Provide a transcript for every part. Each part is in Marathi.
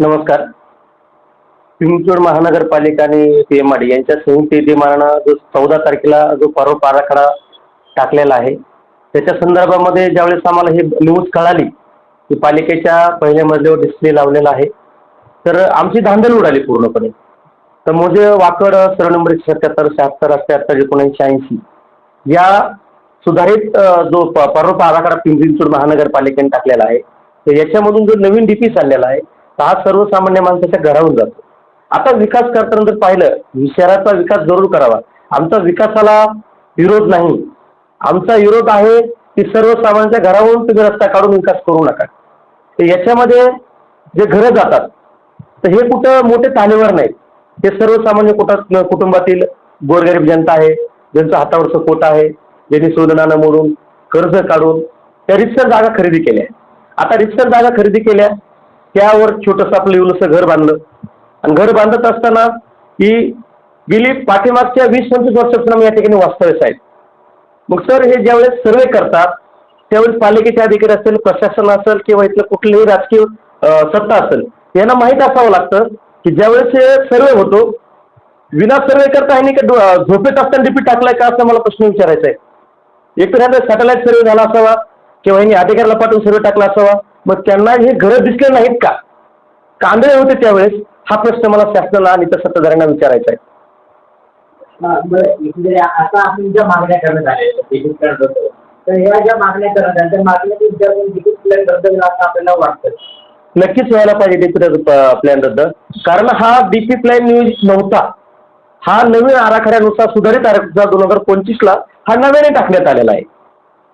नमस्कार. पिंपळूण महानगरपालिका आणि पी एम आर डी यांच्या संयुक्त विद्यमानानं जो चौदा तारखेला जो पर्व आराखडा टाकलेला आहे त्याच्या संदर्भामध्ये ज्यावेळेस आम्हाला ही न्यूज कळाली की पालिकेच्या पहिल्या मजल्यावर डिस्प्ले लावलेला आहे. तर आमची धांदल उडाली पूर्णपणे. तर मोजे वाकड सर्व नंबर एकशे सत्याहत्तर शहात्तर अठ्याहत्तर एकोणऐंशी ऐंशी. या सुधारित जो प- पर्व आराखडा पिंपरी चिंचवड महानगरपालिकेने टाकलेला आहे तर याच्यामधून जो नवीन डीपी चाललेला आहे हा सर्वसामान्य माणसाच्या घराहून जातो. आता विकास करताना जर पाहिलं शहराचा विकास जरूर करावा. आमचा विकासाला विरोध नाही. आमचा विरोध आहे की सर्वसामान्यांच्या घरावरून तुम्ही रस्ता काढून विकास करू नका. तर याच्यामध्ये जे घरं जातात तर हे कुठं मोठे ताणेवर नाहीत. हे सर्वसामान्य कुठं कुटुंबातील गोरगरीब जनता आहे ज्यांचं हातावरचं पोट आहे ज्यांनी सोदनानं मोडून कर्ज काढून त्या रिक्सर जागा खरेदी केल्या. आता रिक्सर जागा खरेदी केल्या त्यावर छोटंसं आपलं येऊनसं घर बांधलं. आणि घर बांधत असताना ही गेली पाठीमागच्या वीस पंचवीस वर्षापासून या ठिकाणी वास्तव्यास आहेत. मग सर हे ज्यावेळेस सर्वे करतात त्यावेळेस पालिकेचे अधिकारी असेल प्रशासन असेल किंवा इथलं कुठलीही राजकीय सत्ता असेल यांना माहीत असावं लागतं की ज्यावेळेस हे सर्वे होतो विना सर्वे करता ह्यांनी का झोपेत असताना रिपीट टाकलाय का असं मला प्रश्न विचारायचा आहे. एक तर ह्यांचा सॅटेलाईट सर्वे झाला असावा किंवा ह्यांनी अधिकाऱ्याला पाठवून सर्वे टाकला असावा. मग त्यांना हे घरं दिसले नाहीत का? कांदळे होते त्यावेळेस. हा प्रश्न मला शासनाला आणि त्या सत्ताधाऱ्यांना विचारायचा आहे. आता आपण ज्या मागण्या करण्यात आल्या तर या ज्या मागण्या त्या आपल्याला वाटतं. नक्कीच व्हायला पाहिजे डीपी प्लॅन रद्द कारण हा डीपी प्लॅन नियोजित नव्हता. हा नवीन आराखड्यानुसार सुधारित आराखडा दोन हजार पंचवीसला हा नव्याने टाकण्यात आलेला आहे.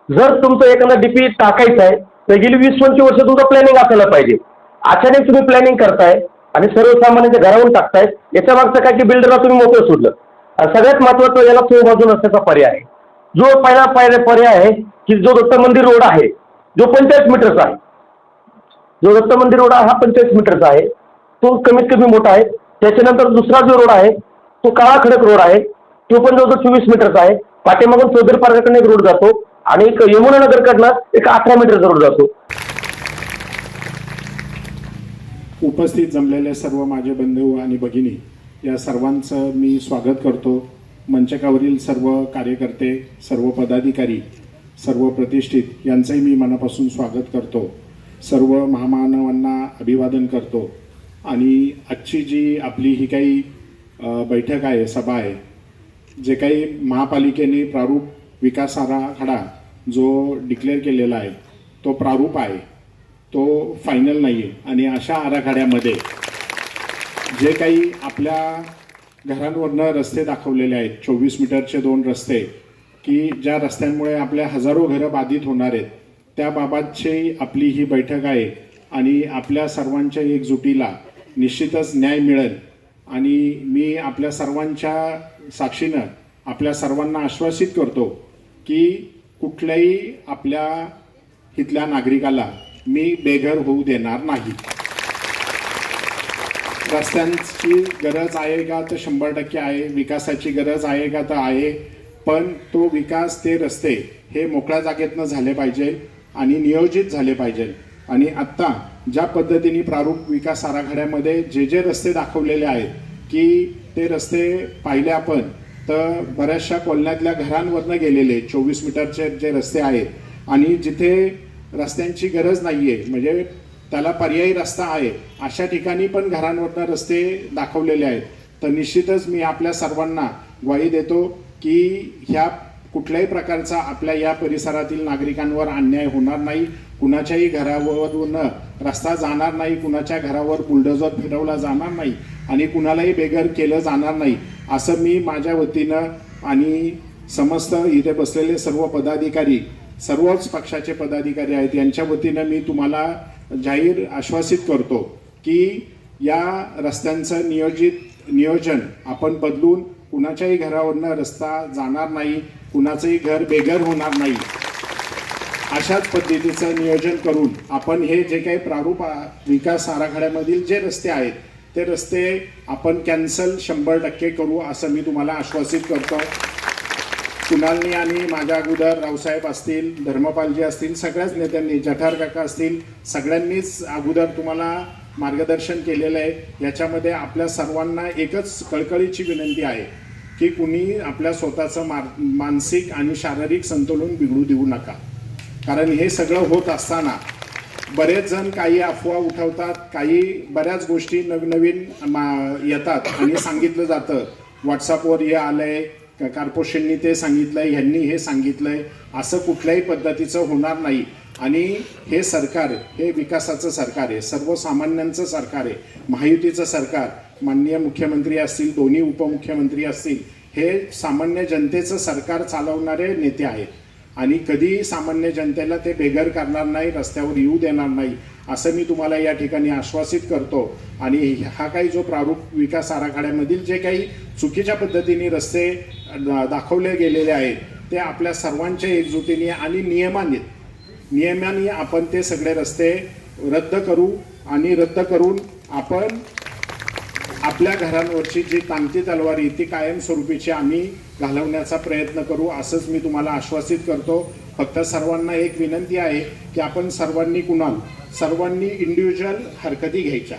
जर तुमचं एखादा डीपी टाकायचं आहे तर गेली वीस पंचवीस वर्ष तुमचं प्लॅनिंग असायला पाहिजे. अचानक तुम्ही प्लॅनिंग करताय आणि सर्वसामान्यांच्या घरावरून टाकताय. याच्या मागचं काय की बिल्डरला तुम्ही मोकळं सोडलं. सगळ्यात महत्त्वाचं याला चोख बाजू असण्याचा पर्याय आहे. जो पहिला पर्याय पर्याय आहे की जो दत्त मंदिर रोड आहे जो पंचायत मीटरचा आहे. जो दत्त मंदिर रोड आहे हा पंचायत मीटरचा आहे. तो कमीत कमी मोठा आहे. त्याच्यानंतर दुसरा जो रोड आहे तो काळा खडक रोड आहे. तो पण जवळजवळ चोवीस मीटरचा आहे. पाठीमागून चौधरी पार्काकडे एक रोड जातो. आणि एक यमुनानगरकडनं एक अठरा मीटर रोड जातो. उपस्थित जमलेले सर्व माझे बंधू आणि भगिनी या सर्वांचं मी स्वागत करतो. मंचकावरील सर्व कार्यकर्ते सर्व पदाधिकारी सर्व प्रतिष्ठित यांचंही मी मनापासून स्वागत करतो. सर्व महामानवांना अभिवादन करतो. आणि आजची जी आपली ही काही बैठक आहे सभा आहे जे काही महापालिकेने प्रारूप विकास आराखडा जो डिक्लेअर केलेला आहे तो प्रारूप आहे तो फायनल नाही आहे आणि अशा आराखड्यामध्ये जे काही आपल्या घरांवरनं रस्ते दाखवलेले आहेत चोवीस मीटरचे दोन रस्ते की ज्या रस्त्यांमुळे आपल्या हजारो घरं बाधित होणार आहेत त्याबाबतची आपली ही बैठक आहे. आणि आपल्या सर्वांच्या एकजुटीला निश्चितच न्याय मिळेल. आणि मी आपल्या सर्वांच्या साक्षीनं आपल्या सर्वांना आश्वासित करतो की कुठल्याही आपल्या इथल्या नागरिकाला मी बेघर होऊ देणार नाही. रस्त्यांची गरज आहे का? तर शंभर टक्के आहे. विकासाची गरज आहे का? तर आहे. पण तो विकास ते रस्ते हे मोकळ्या जागेतनं झाले पाहिजे आणि नियोजित झाले पाहिजे. आणि आत्ता ज्या पद्धतीने प्रारूप विकास आराखड्यामध्ये जे जे रस्ते दाखवलेले आहेत की ते रस्ते पाहिले आपण तर बऱ्याचशा कॉलन्यातल्या घरांवरनं गेलेले चोवीस मीटरचे जे रस्ते आहेत आणि जिथे रस्त्यांची गरज नाही आहे म्हणजे त्याला पर्यायी रस्ता आहे अशा ठिकाणी पण घरांवरनं रस्ते दाखवलेले आहेत. तर निश्चितच मी आपल्या सर्वांना ग्वाही देतो की ह्या कुठल्याही प्रकारचा आपल्या या परिसरातील नागरिकांवर अन्याय होणार नाही कुणाच्याही घरावरून रस्ता जाणार नाही कुणाच्या घरावर बुलडोजर फिरवला जाणार नाही. आणि कुणालाही बेघर केलं जाणार नाही. असं मी माझ्या वतीनं आणि समस्त इथे बसलेले सर्व पदाधिकारी सर्वच पक्षाचे पदाधिकारी आहेत यांच्या वतीनं मी तुम्हाला जाहीर आश्वासित करतो की या रस्त्यांचं नियोजित नियोजन आपण बदलून कुणाच्याही घरावरनं रस्ता जाणार नाही कुणाचंही घर बेघर होणार नाही. अशाच पद्धतीचं नियोजन करून आपण हे जे काही प्रारूप आ- विकास आराखड्यामधील जे रस्ते आहेत ते रस्ते आपण कॅन्सल शंभर टक्के करू असं मी तुम्हाला आश्वासित करतो. कुणालनी आणि माझ्या अगोदर रावसाहेब असतील धर्मपालजी असतील सगळ्याच नेत्यांनी जठार काका असतील सगळ्यांनीच अगोदर तुम्हाला मार्गदर्शन केलेलं आहे. याच्यामध्ये आपल्या सर्वांना एकच कळकळीची विनंती आहे की कुणी आपल्या स्वतःचं मार मानसिक आणि शारीरिक संतुलन बिघडू देऊ नका. कारण हे सगळं होत असताना बरेच जण काही अफवा उठवतात काही बऱ्याच गोष्टी नवनवीन मा- येतात. आणि सांगितलं जातं. व्हॉट्सअपवर हे आलंय आहे कार्पोरेशननी ते सांगितलंय ह्यांनी हे सांगितलंय. असं कुठल्याही पद्धतीचं होणार नाही. आणि हे सरकार हे विकासाचं सरकार आहे सर्वसामान्यांचं सरकार आहे महायुतीचं सरकार माननीय मुख्यमंत्री असतील दोन्ही उपमुख्यमंत्री असतील हे सामान्य जनतेचं सरकार चालवणारे नेते आहेत. आणि कधीही सामान्य जनतेला ते बेघर करणार नाही रस्त्यावर येऊ देणार नाही असं मी तुम्हाला या ठिकाणी आश्वासित करतो. आणि हा काही जो प्रारूप विकास आराखड्यामधील जे काही चुकीच्या पद्धतीने रस्ते दा- दाखवले गेलेले आहेत ते आपल्या सर्वांच्या एकजुटीने आणि नियमाने नियमाने आपण ते सगळे रस्ते रद्द करू आणि रद्द करून आपण आपल्या घरांवरची जी तांती तलवारी आहे ती कायमस्वरूपीची आम्ही घालवण्याचा प्रयत्न करू असंच मी तुम्हाला आश्वासित करतो. फक्त सर्वांना एक विनंती आहे की आपण सर्वांनी कुणाल सर्वांनी इंडिव्हिज्युअल हरकती घ्यायच्या.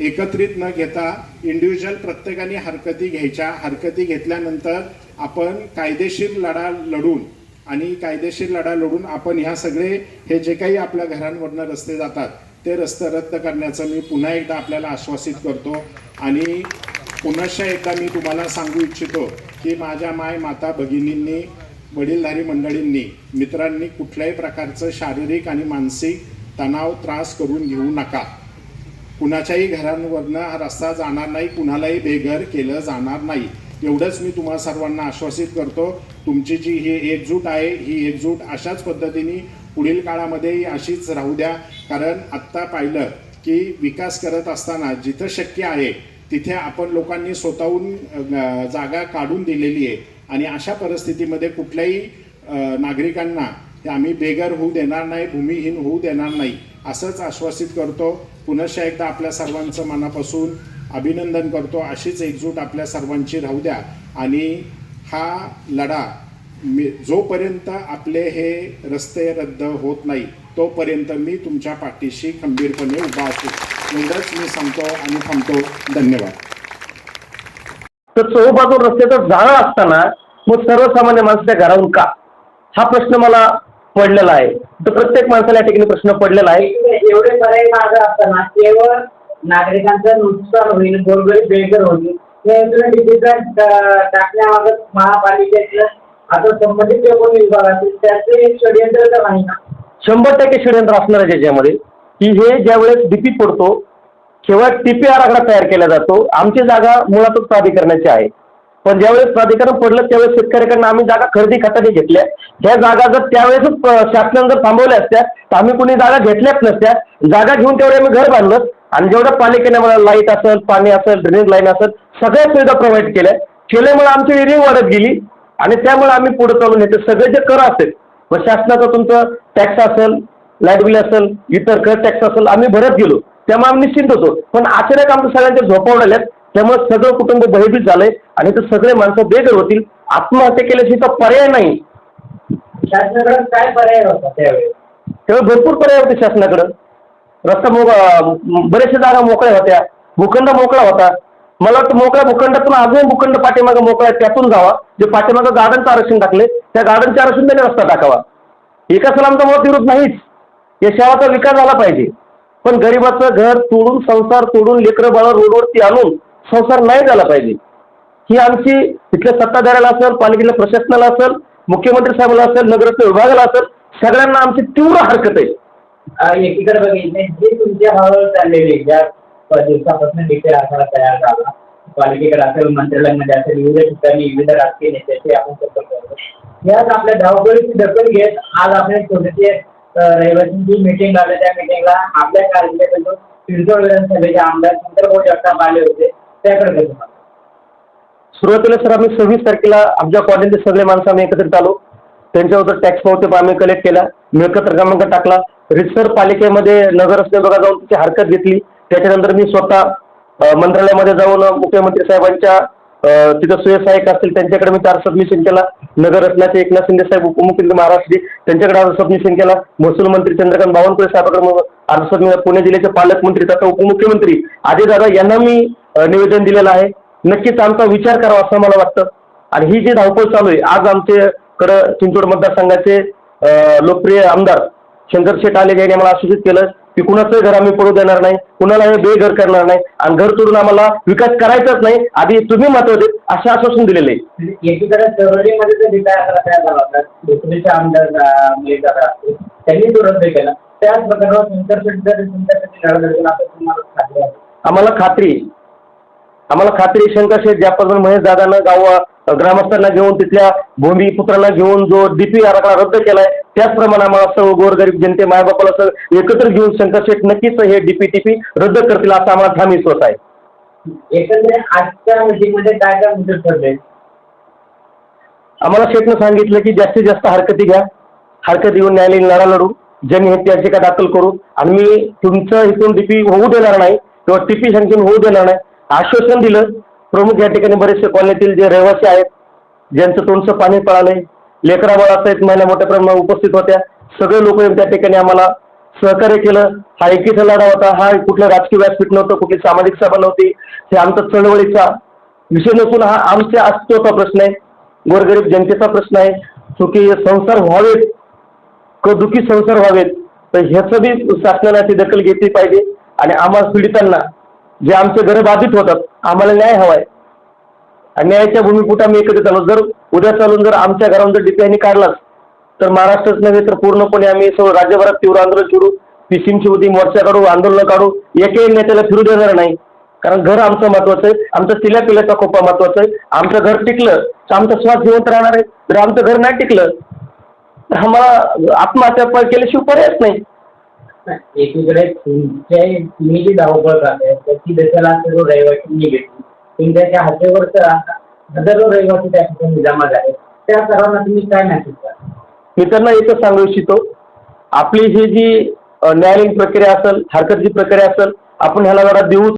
एकत्रित न घेता इंडिव्हिज्युअल प्रत्येकाने हरकती घ्यायच्या. हरकती घेतल्यानंतर आपण कायदेशीर लढा लढून आणि कायदेशीर लढा लढून आपण ह्या सगळे हे जे काही आपल्या घरांवरनं रस्ते जातात ते रस्ते रद्द करण्याचं मी पुन्हा एकदा आपल्याला आश्वासित करतो. आणि पुनश्च एकदा मी तुम्हाला सांगू इच्छितो की माझ्या माय माता भगिनींनी वडीलधारी मंडळींनी मित्रांनी कुठल्याही प्रकारचं शारीरिक आणि मानसिक तणाव त्रास करून घेऊ नका. कुणाच्याही घरांवरनं हा रस्ता जाणार नाही कुणालाही बेघर केलं जाणार नाही. एवढंच मी तुम्हा सर्वांना आश्वासित करतो तुमची जी ही एकजूट आहे ही एकजूट अशाच पद्धतीने पुढील काळामध्येही अशीच राहू द्या. कारण आत्ता पाहिलं की विकास करत असताना जिथं शक्य आहे तिथे आपण लोकांनी स्वतःहून जागा काढून दिलेली आहे. आणि अशा परिस्थितीमध्ये कुठल्याही नागरिकांना आम्ही बेघर होऊ देणार नाही भूमिहीन होऊ देणार नाही असंच आश्वासित करतो. पुनश्च एकदा आपल्या सर्वांचं मनापासून अभिनंदन करतो. अशीच एकजूट आपल्या सर्वांची राहू द्या. आणि हा लढा मी जोपर्यंत आपले हे रस्ते रद्द होत नाही तोपर्यंत मी तुमच्या पाठीशी खंबीरपणे उभा असू एवढंच मी सांगतो आणि थांबतो. धन्यवाद. तर चौबाजू रस्त्याचं जाळं असताना मग सर्वसामान्य माणसाच्या घराहून का? हा प्रश्न मला पडलेला आहे. तर प्रत्येक माणसाला या ठिकाणी प्रश्न पडलेला आहे. एवढे पर्याय मार्ग असताना केवळ नागरिकांचं नुकसान होईल गोरगरीब बेघर होईल हे डिजिटल टाकण्यामागं महापालिकेतलं आता संबंधित जे कोणी विभाग असतील त्याचे एक षडयंत्र तर नाही ना? शंभर टक्के षडयंत्र असणार आहे ज्याच्यामध्ये की हे ज्यावेळेस डीपी पडतो केवळ टीपी आराखडा तयार केला जातो. आमची जागा मुळातच प्राधिकरणाची आहे. पण ज्यावेळेस प्राधिकरण पडलं त्यावेळेस शेतकऱ्याकडनं आम्ही जागा खरेदी खताने घेतल्या. ह्या जागा जर त्यावेळेसच शासनानं जर थांबवल्या असत्या तर आम्ही कुणी जागा घेतल्याच नसत्या. जागा घेऊन तेवढे आम्ही घर बांधलं. आणि जेवढं पालिकेने मला लाइट असेल पाणी असेल ड्रेनेज लाईन असेल सगळ्या सुविधा प्रोव्हाइड केल्या. केल्यामुळे आमची एरिया वाढत गेली. आणि त्यामुळे आम्ही पुढे चालून येते. सगळे जे कर असेल व शासनाचं तुमचं टॅक्स असेल लाइट बिल असेल इतर कर टॅक्स असेल आम्ही भरत गेलो. त्यामुळे आम्ही निश्चिंत होतो. पण अचानक आमच्या सगळ्यांच्या झोपा उडाल्यात त्यामुळे सगळं कुटुंब भयभीत झालंय आणि ते सगळे माणसं बेघर होतील. आत्महत्या केल्याशिवाय तर पर्याय नाही. शासनाकडे काय पर्याय होता त्यावेळेस तेव्हा भरपूर पर्याय होते शासनाकडं. रस्ता मोक अं, बऱ्याचशा जागा मोकळ्या होत्या. भूखंड मोकळा होता. मला वाटतं मोकळ्या भूखंडातून अजून भूखंड पाठीमागं मोकळा त्यातून जावा. जे पाठीमागं गार्डनचं आरक्षण टाकले त्या गार्डनचे आरक्षण त्याने रस्ता टाकावा. एका सलामचा मत विरोध नाहीच. या शहराचा विकास झाला पाहिजे. पण गरिबाचं घर तोडून संसार तोडून लेकरं बाळा रोडवरती आणून संसार नाही झाला पाहिजे. ही आमची तिथल्या सत्ताधाऱ्याला असेल पालिकेतल्या प्रशासनाला असेल मुख्यमंत्री साहेबाला असेल नगरस्थ विभागाला असेल सगळ्यांना आमची तीव्र हरकत आहे. एकीकडे बघितले जे तुमच्या हळूहळू चाललेले ज्या दिवसापासून डिटेल आखाडा तयार झाला. पालिकेकडे असेल मंत्रालयामध्ये असेल विविध ठिकाणी विविध राजकीय नेत्याचे आपण संपर्क करतो. यात आपल्या धावपळीची दखल घेत आज आपल्या एक छोटेसे अं, रहिवासींची मीटिंग झाली त्या मिटिंगला आपल्या कार्यक्रमातून विधानसभेचे आमदार जगताप आले होते त्याकडे सुरुवातीला सर आम्ही सव्वीस तारखेला आमच्या कॉलेजचे सगळे माणसं आम्ही एकत्रित आलो. त्यांच्यावर टॅक्स पावते आम्ही कलेक्ट केला मिळकत क्रमांक टाकला. रिसर पालिकेमध्ये नगरस्थ बघा जाऊन तिची हरकत घेतली. त्याच्यानंतर मी स्वतः मंत्रालयामध्ये जाऊन मुख्यमंत्री साहेबांच्या तिथं सुयसहायक असतील त्यांच्याकडे मी चार सबमिशन केला. नगररत्नाचे एकनाथ शिंदे साहेब उपमुख्यमंत्री महाराष्ट्र त्यांच्याकडे अर्ज सबमिशन केला. महसूल मंत्री चंद्रकांत बावनकुळे साहेबांकडे अर्ज सबमिशन पुणे जिल्ह्याचे पालकमंत्री तथा उपमुख्यमंत्री दादा यांना मी निवेदन दिलेलं आहे. नक्कीच आमचा विचार करावा असं मला वाटतं. आणि ही जी धावपळ चालू आहे आज आमचे कडं चिंचवड मतदारसंघाचे लोकप्रिय आमदार शंकर शेठ आले यांनी आम्हाला सूचित केलं. की कुणाचंही घर आम्ही पडू देणार नाही कुणाला हे बेघर करणार नाही आणि घर तोडून आम्हाला विकास करायचाच नाही आधी तुम्ही देत असे आश्वासन दिलेले आहे. एकीकडे त्यांनी तो रद्द केला त्याच आहे आम्हाला खात्री. आम्हाला खात्री शंकर शेठ ज्या पद्धतीने महेश दादानं गाव ग्रामस्थांना घेऊन तिथल्या भूमिपुत्रांना घेऊन जो डीपी आराखडा रद्द केलाय त्याचप्रमाणे आम्हाला सर्व गोरगरीब जनते मायबापाला सर्व एकत्र घेऊन शंकर शेठ नक्कीच हे डीपी टीपी रद्द करतील असा आम्हाला ठाम विश्वास आहे. एकंदरीत आजच्या मीटिंगमध्ये काय काय मुद्दे ठरले आम्हाला शेठनं सांगितलं की जास्तीत जास्त हरकती घ्या. हरकत येऊन न्यायालयीन लढा लढू. जनहित याचिका दाखल करू? आणि मी तुमचं इथून डीपी होऊ देणार नाही किंवा टीपी सँक्शन होऊ देणार नाही आश्वासन दिलं. प्रमुख या ठिकाणी बरेचसे कॉलनीतील जे रहिवासी आहेत ज्यांचं तोंडचं पाणी पळालंय लेकरा बाळासहित महिला मोठ्या प्रमाणात उपस्थित होत्या. सगळे लोक त्या ठिकाणी आम्हाला सहकार्य केलं. हा एकीचा लढा होता. हा कुठलं राजकीय व्यासपीठ नव्हतं कुठली सामाजिक सभा नव्हती. हे आमचा चळवळीचा विषय नसून हा आमच्या अस्तित्वाचा प्रश्न आहे. गोरगरीब जनतेचा प्रश्न आहे. सुखी संसार व्हावेत क संसार व्हावेत? तर ह्याचं बी शासनाने ती दखल घेतली पाहिजे. आणि आम्हाला पीडितांना जे आमचे घर बाधित होतात आम्हाला न्याय हवाय. आणि न्यायाच्या भूमिपुट आम्ही एकत्रित आलो जर उद्या चालून जर आमच्या घरावर जर डीपीआयनी काढलाच तर महाराष्ट्रच नव्हे तर पूर्णपणे आम्ही सर्व राज्यभरात तीव्र आंदोलन सुरू पिसिमची उदी मोर्चा काढू आंदोलन काढू. एकही नेत्याला फिरू देणार नाही. कारण घर आमचं महत्वाचं आहे. आमचं तिल्या पिल्याचा खोपा महत्त्वाचा आहे. आमचं घर टिकलं तर आमचा श्वास जिवंत राहणार आहे. जर आमचं घर नाही टिकलं तर आम्हाला आत्महत्या केल्याशिवाय पर्यायच नाही. एकीकडे तुमच्या तुम्ही जी धावपळ करताय त्याची दशला सर्व रहिवासी घेतली तुमच्या हातेवर तर हजारो रहिवासी त्या ठिकाणी जमा झाले त्या सर्वांना तुम्ही काय मॅसेज करा मी त्यांना एकच सांगू इच्छितो. आपली ही जी न्यायालयीन प्रक्रिया असेल हरकतची प्रक्रिया असेल आपण ह्याला जरा देऊ